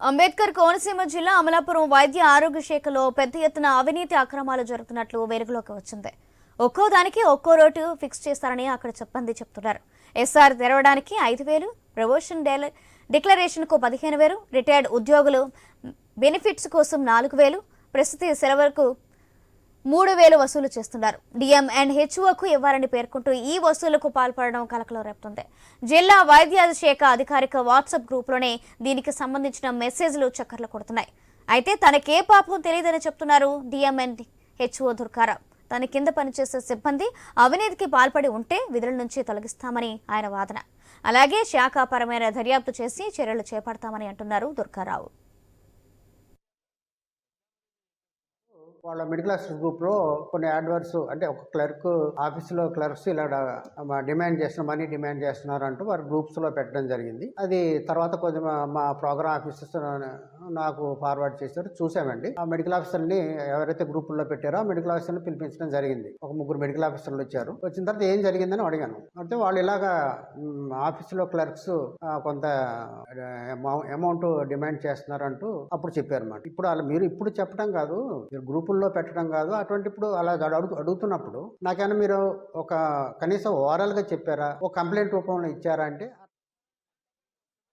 అంబేద్కర్ కోనసీమ జిల్లా అమలాపురం వైద్య ఆరోగ్య శాఖలో పెద్ద ఎత్తున అవినీతి అక్రమాలు జరుగుతున్నట్లు వెలుగులోకి వచ్చింది. ఒక్కో దానికి ఒక్కో రోటు ఫిక్స్ చేస్తారని అక్కడ చెప్పండి చెప్తున్నారు. ఎస్ఆర్ తెరవడానికి ఐదు వేలు ప్రమోషన్ డెల- డిక్లరేషన్కు పదిహేను వేలు రిటైర్డ్ ఉద్యోగులు బెనిఫిట్స్ కోసం నాలుగు వేలు ప్రస్తుత సెలవులకు మూడు వేలు వసూలు చేస్తున్నారు. డిఎం అండ్ హెచ్ఓకు ఇవ్వాలని పేర్కొంటూ ఈ వసూలకు పాల్పడడం కలకలం రేపుతుంది. జిల్లా వైద్య శాఖ అధికారిక వాట్సాప్ గ్రూప్లోనే దీనికి సంబంధించిన మెసేజ్లు చక్కర్లు కొడుతున్నాయి. అయితే తనకే పాపం తెలియదని చెప్తున్నారు డిఎం అండ్ హెచ్ఓ దుర్కారావు తన కింద పనిచేసే సిబ్బంది అవినీతికి పాల్పడి ఉంటే విధుల నుంచి తొలగిస్తామని ఆయన వాదన. అలాగే శాఖాపరమైన దర్యాప్తు చేసి చర్యలు చేపడతామని అంటున్నారు దుర్గారావు. వాళ్ళ మిడిల్ క్లాస్ గ్రూప్లో కొన్ని యాడ్వర్స్ అంటే ఒక క్లర్క్ ఆఫీసులో క్లర్క్స్ ఇలా డిమాండ్ చేస్తున్న మనీ డిమాండ్ చేస్తున్నారు అంటూ వారి గ్రూప్స్లో పెట్టడం జరిగింది. అది తర్వాత కొంచెం మా ప్రోగ్రామ్ ఆఫీసర్స్ నాకు ఫార్వర్డ్ చేశారు. చూసామండి ఆ మెడికల్ ఆఫీసర్ని ఎవరైతే గ్రూపుల్లో పెట్టారో ఆ మెడికల్ ఆఫీసర్ని పిలిపించడం జరిగింది. ఒక ముగ్గురు మెడికల్ ఆఫీసర్లు వచ్చారు. వచ్చిన తర్వాత ఏం జరిగిందని అడిగాను. అంటే వాళ్ళు ఇలాగా ఆఫీసులో క్లర్క్స్ కొంత అమౌంట్ డిమాండ్ చేస్తున్నారంటూ అప్పుడు చెప్పారు అన్నమాట ఇప్పుడు అలా మీరు ఇప్పుడు చెప్పడం కాదు మీరు గ్రూపుల్లో పెట్టడం కాదు అటువంటి ఇప్పుడు అలా అడుగు అడుగుతున్నప్పుడు నాకైనా మీరు ఒక కనీసం ఓవరాల్గా చెప్పారా? ఒక కంప్లైంట్ రూపంలో ఇచ్చారా అంటే